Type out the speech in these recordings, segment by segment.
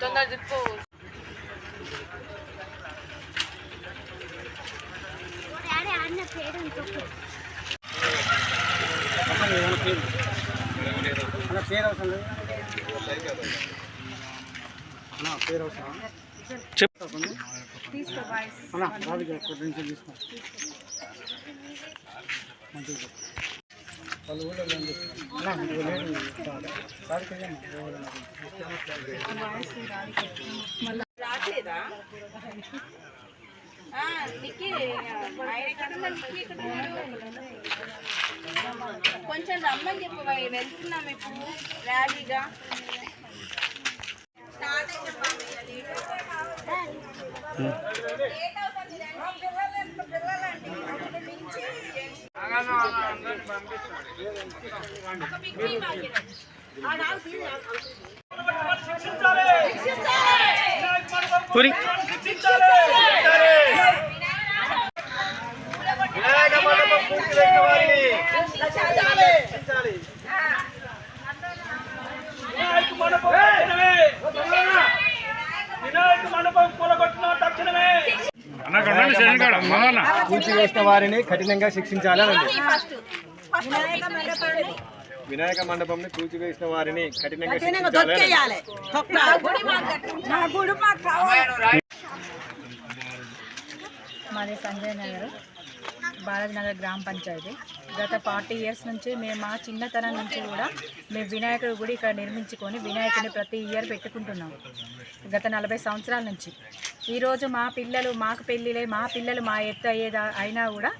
తొందర చెప్పు పేరు అవసరం లేదు పేరు అవసరం కొద్ది నుంచి తీసుకో? అన్న సార్ కొంచెం రమ్మని చెప్పు వెళ్తున్నాం ఇప్పుడు ర్యాలీగా. స్టార్ట్ అయితే పూరి వినాయక మండపం రండి. వారిని కఠినంగా శిక్షించాలని వినాయక మండపంని కూల్చివేసిన వారిని కఠినంగా మాది సంజయ్ నగర్. బాలాజీనగర్ గ్రామ పంచాయతీ. గత ఫార్టీ ఇయర్స్ నుంచి మేము మా చిన్నతనం నుంచి కూడా మేము వినాయకుడు గుడి ఇక్కడ నిర్మించుకొని వినాయకుడిని ప్రతి ఇయర్ పెట్టుకుంటున్నాం. గత నలభై సంవత్సరాల నుంచి. ఈరోజు మా పిల్లలు మాకు పెళ్ళిలే మా పిల్లలు మా ఎత్తు అయ్యేదా అయినా కూడా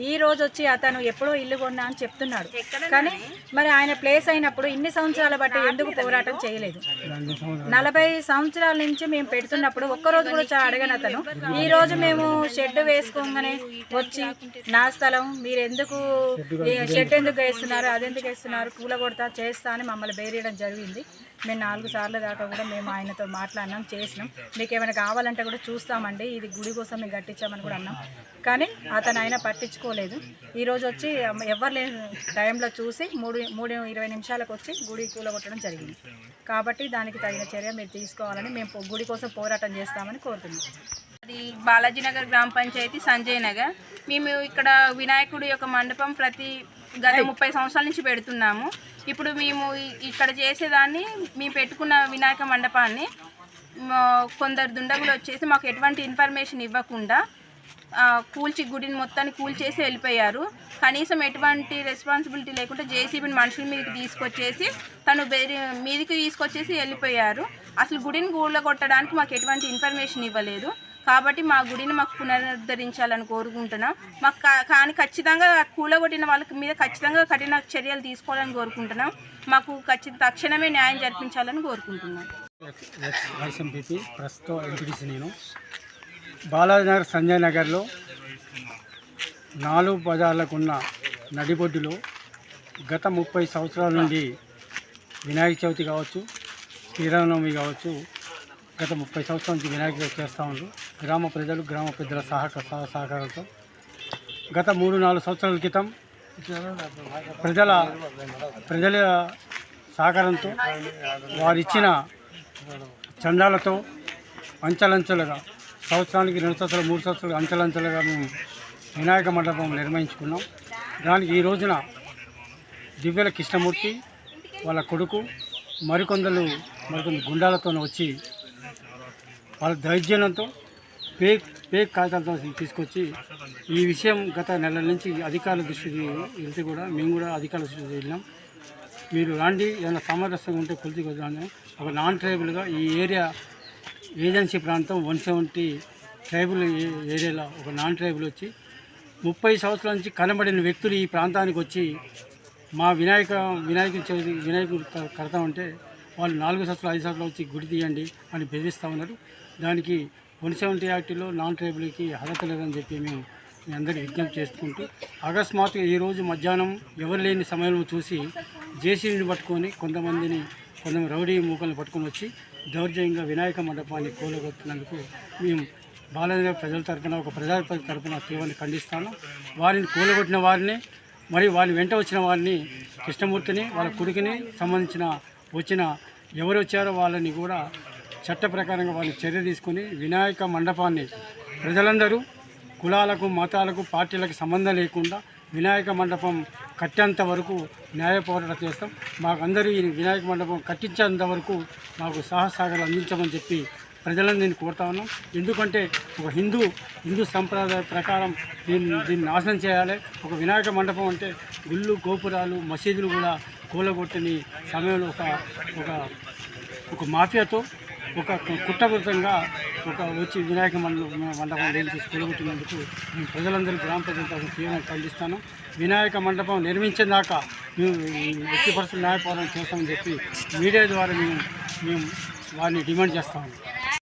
ఈ రోజు వచ్చి అతను ఎప్పుడో ఇల్లు కొన్నా అని చెప్తున్నాడు. కానీ మరి ఆయన ప్లేస్ అయినప్పుడు ఇన్ని సంవత్సరాల బట్టి ఎందుకు పోరాటం చేయలేదు. నలభై సంవత్సరాల నుంచి మేము పెడుతున్నప్పుడు ఒక్కరోజు కూడా చా- అడగను అతను. ఈ రోజు మేము షెడ్ వేసుకోగానే వచ్చి నా స్థలం మీరు ఎందుకు షెడ్ ఎందుకు వేస్తున్నారు అదెందుకు వేస్తున్నారు కూల కొడతా చేస్తా అని మమ్మల్ని బేరేయడం జరిగింది. మేము నాలుగు సార్లు దాకా కూడా మేము ఆయనతో మాట్లాడినాం చేసినాం. మీకు ఏమైనా కావాలంటే కూడా చూస్తామండి. ఇది గుడి కోసం మేము కట్టించామని కూడా అన్నాం. కానీ అతను ఆయన పట్టించుకోలేదు. ఈరోజు వచ్చి ఎవరు లేని టైంలో చూసి మూడు మూడు ఇరవై నిమిషాలకు వచ్చి గుడి కూలగొట్టడం జరిగింది. కాబట్టి దానికి తగిన చర్య మీరు తీసుకోవాలని మేము గుడి కోసం పోరాటం చేస్తామని కోరుతున్నాం. అది బాలాజీ నగర్ గ్రామ పంచాయతీ సంజయ్ నగర్. మేము ఇక్కడ వినాయకుడి యొక్క మండపం ప్రతి గత ముప్పై సంవత్సరాల నుంచి పెడుతున్నాము. ఇప్పుడు మేము ఇక్కడ చేసేదాన్ని మేము పెట్టుకున్న వినాయక మండపాన్ని కొందరు దుండగులు వచ్చేసి మాకు ఎటువంటి ఇన్ఫర్మేషన్ ఇవ్వకుండా కూల్చి గుడిని మొత్తాన్ని కూల్చేసి వెళ్ళిపోయారు. కనీసం ఎటువంటి రెస్పాన్సిబిలిటీ లేకుండా జేసీబీని మనుషుల మీదకి తీసుకొచ్చేసి తను బెరి మీదికి తీసుకొచ్చేసి వెళ్ళిపోయారు. అసలు గుడిని గూళ్ళ కొట్టడానికి మాకు ఎటువంటి ఇన్ఫర్మేషన్ ఇవ్వలేదు. కాబట్టి మా గుడిని మాకు పునరుద్ధరించాలని కోరుకుంటున్నాం. మాకు కా- కానీ ఖచ్చితంగా కూలగొట్టిన వాళ్ళకి మీద ఖచ్చితంగా కఠిన చర్యలు తీసుకోవాలని కోరుకుంటున్నాం. మాకు ఖచ్చిత తక్షణమే న్యాయం జరిపించాలని కోరుకుంటున్నాం. ప్రస్తుతం ఎంపీటీసీ నేను. బాలాజీనగర్ సంజయ్ నగర్లో నాలుగు బజార్లకున్న నడిబొడ్డులో గత ముప్పై సంవత్సరాల నుండి వినాయక చవితి కావచ్చు శ్రీరామనవమి కావచ్చు గత ముప్పై సంవత్సరాల నుంచి వినాయక చవితి చేస్తూ ఉన్నారు. గ్రామ ప్రజలు గ్రామ పెద్దల సహకార సహ- సహకారంతో. గత మూడు నాలుగు సంవత్సరాల క్రితం ప్రజల ప్రజల సహకారంతో వారిచ్చిన చందాలతో అంచలంచలుగా సంవత్సరానికి రెండు సంవత్సరాలు మూడు సంవత్సరాలు అంచెలంచెలుగా మేము వినాయక మండపం నిర్మించుకున్నాం. దానికి ఈ రోజున దివ్యల కృష్ణమూర్తి వాళ్ళ కొడుకు మరికొందరు మరికొందరు గుండాలతో వచ్చి వాళ్ళ దౌర్జన్యంతో పేక్ పేక్ కాగితాలతో తీసుకొచ్చి ఈ విషయం గత నెల నుంచి అధికారుల దృష్టికి వెళ్తే కూడా మేము కూడా అధికారుల దృష్టికి వెళ్ళినాం మీరు రాండి ఏదైనా సామరస్యంగా ఉంటే కొలిసి కొద్దిగా ఒక నాన్ ట్రైబుల్గా ఈ ఏరియా ఏజెన్సీ ప్రాంతం వన్ సెవెంటీ ట్రైబుల్ ఏ- ఏరియాలో ఒక నాన్ ట్రైబుల్ వచ్చి ముప్పై సంవత్సరాల నుంచి కనబడిన వ్యక్తులు ఈ ప్రాంతానికి వచ్చి మా వినాయక వినాయక చవితి వినాయకుడు కడతా కడతామంటే వాళ్ళు నాలుగు సంవత్సరాలు ఐదు సంవత్సరాలు వచ్చి గుడి తీయండి అని బెదిరిస్తూ ఉన్నారు. దానికి వన్ సెవెంటీ యాక్ట్లో నాన్ ట్రైబుల్కి అర్హత లేదని చెప్పి మేము మీ అందరికీ విజ్ఞప్తి చేసుకుంటూ అకస్మాత్తుగా ఈరోజు మధ్యాహ్నం ఎవరు లేని సమయంలో చూసి జేసీబీని పట్టుకొని కొంతమందిని కొంతమంది రౌడీ మూకల్ని పట్టుకొని వచ్చి దౌర్జన్యంగా వినాయక మండపాన్ని కూలగొట్టినందుకు మేము బాలనగర్ ప్రజల తరఫున ఒక ప్రజాపతి తరఫున తీవ్రంగా ఖండిస్తాను వారిని కూలగొట్టిన వారిని మరియు వారిని వెంట వచ్చిన వారిని కృష్ణమూర్తిని వాళ్ళ కొడుకుని సంబంధించిన వచ్చిన ఎవరు వచ్చారో వాళ్ళని కూడా చట్ట ప్రకారంగా వారిని చర్య తీసుకుని వినాయక మండపాన్ని ప్రజలందరూ కులాలకు మతాలకు పార్టీలకు సంబంధం లేకుండా వినాయక మండపం కట్టేంత వరకు న్యాయ పోరాటం చేస్తాం. మాకు అందరూ ఈ వినాయక మండపం కట్టించేంత వరకు మాకు సాహసాగాలు అందించమని చెప్పి ప్రజలను నేను కోరుతా ఉన్నాం. ఎందుకంటే ఒక హిందూ హిందూ సంప్రదాయ ప్రకారం దీన్ని దీన్ని నాశనం చేయాలి. ఒక వినాయక మండపం అంటే గుళ్ళు గోపురాలు మసీదులు కూడా కూలగొట్టని సమయంలో ఒక ఒక ఒక మాఫియాతో ఒక కుట్రపూరితంగా ఒక వచ్చి వినాయక మండలం మండపం నిర్మించి కూలగొట్టినందుకు మేము ప్రజలందరూ గ్రామ ప్రజలతో తీవ్రంగా ఖండిస్తాను. వినాయక మండపం నిర్మించేదాకా మేము ఎట్టి పరిస్థితులు న్యాయ చేస్తామని చెప్పి మీడియా ద్వారా మేము మేము వారిని డిమాండ్ చేస్తాము.